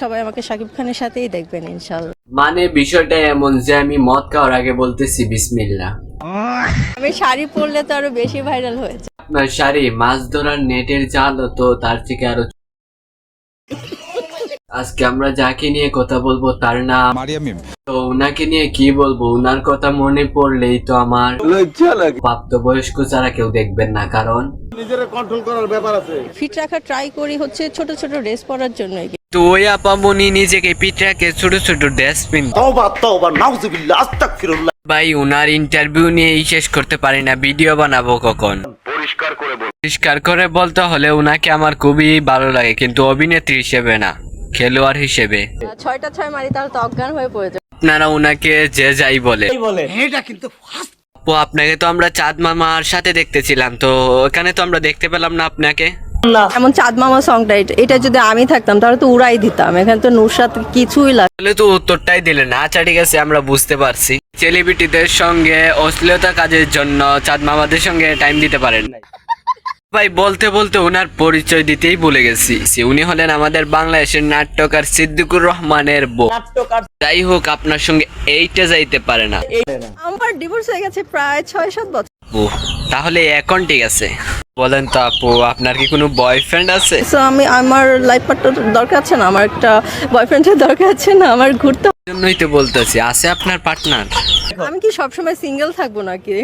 সবাই আমাকে শাকিব খানের সাথেই দেখবেন ইনশাল্লাহ মানে বিষয়টা এমন যে আমি মদ খাওয়ার আগে বলতেছি বিসমিল্লা। আমি শাড়ি পরলে তো আরও বেশি ভাইরাল হয়েছে আপনার শাড়ি মাছ ধরার নেটের জাল তো তার থেকে আরও আজকে আমরা যাকে নিয়ে কথা বলব তার নাম তো উনাকে নিয়ে কি বলব? উনার কথা মনে পড়লেই তো আমার প্রাপ্তবয়স্ক ছাড়া কেউ দেখবেন না কারণ ফিট রাখা ট্রাই করি হচ্ছে ছোট ছোট ড্রেস পরার জন্যই। তো ওই আপামনি নিজেকে ছোট ছোট আস্তাগফিরুল্লাহ। ভাই উনার ইন্টারভিউ নিয়েই শেষ করতে পারি না ভিডিও বানাবো কখন? পরিষ্কার করে পরিষ্কার করে বলতে হলে উনাকে আমার খুবই ভালো লাগে কিন্তু অভিনেত্রী হিসেবে না খেলোয়াড় হিসেবে। ছয়টা ছয় মারি তাহলে তো অজ্ঞান হয়ে পড়ে আপনারা উনাকে যে যাই বলে। আপু আপনাকে তো আমরা চাঁদ মামার সাথে দেখতেছিলাম তো ওখানে তো আমরা দেখতে পেলাম না আপনাকে। এমন চাঁদ মামা সংটা এটা- এটা যদি আমি থাকতাম তাহলে তো উড়াই দিতাম। এখানে তো নুরসাদ কিছুই লাগে তাহলে তো উত্তরটাই দিলে না। আচ্ছা ঠিক আছে আমরা বুঝতে পারছি। সেলিব্রিটিদের সঙ্গে অশ্লীলতা কাজের জন্য চাঁদ মামাদের সঙ্গে টাইম দিতে পারেন নাই। ভাই বলতে বলতে ওনার পরিচয় দিতেই ভুলে গেছি। সে উনি হলেন আমাদের বাংলাদেশের নাট্যকার সিদ্দিকুর রহমানের বউ। যাই হোক আপনার সঙ্গে এইটা যাইতে পারে না। আমার ডিভোর্স হয়ে গেছে প্রায় ছয় সাত বছর তাহলে এখন ঠিক আছে। বলেন তো আপু আপনার কি কোনো বয়ফ্রেন্ড আছে? তো আমি আমার লাইফ পার্টনার দরকার আছে না? আমার একটা বয়ফ্রেন্ডের দরকার আছে না? আমার ঘুরতে জন্যই তো বলতেছি আছে আপনার পার্টনার আমি কি সবসময় সিঙ্গেল থাকব নাকি?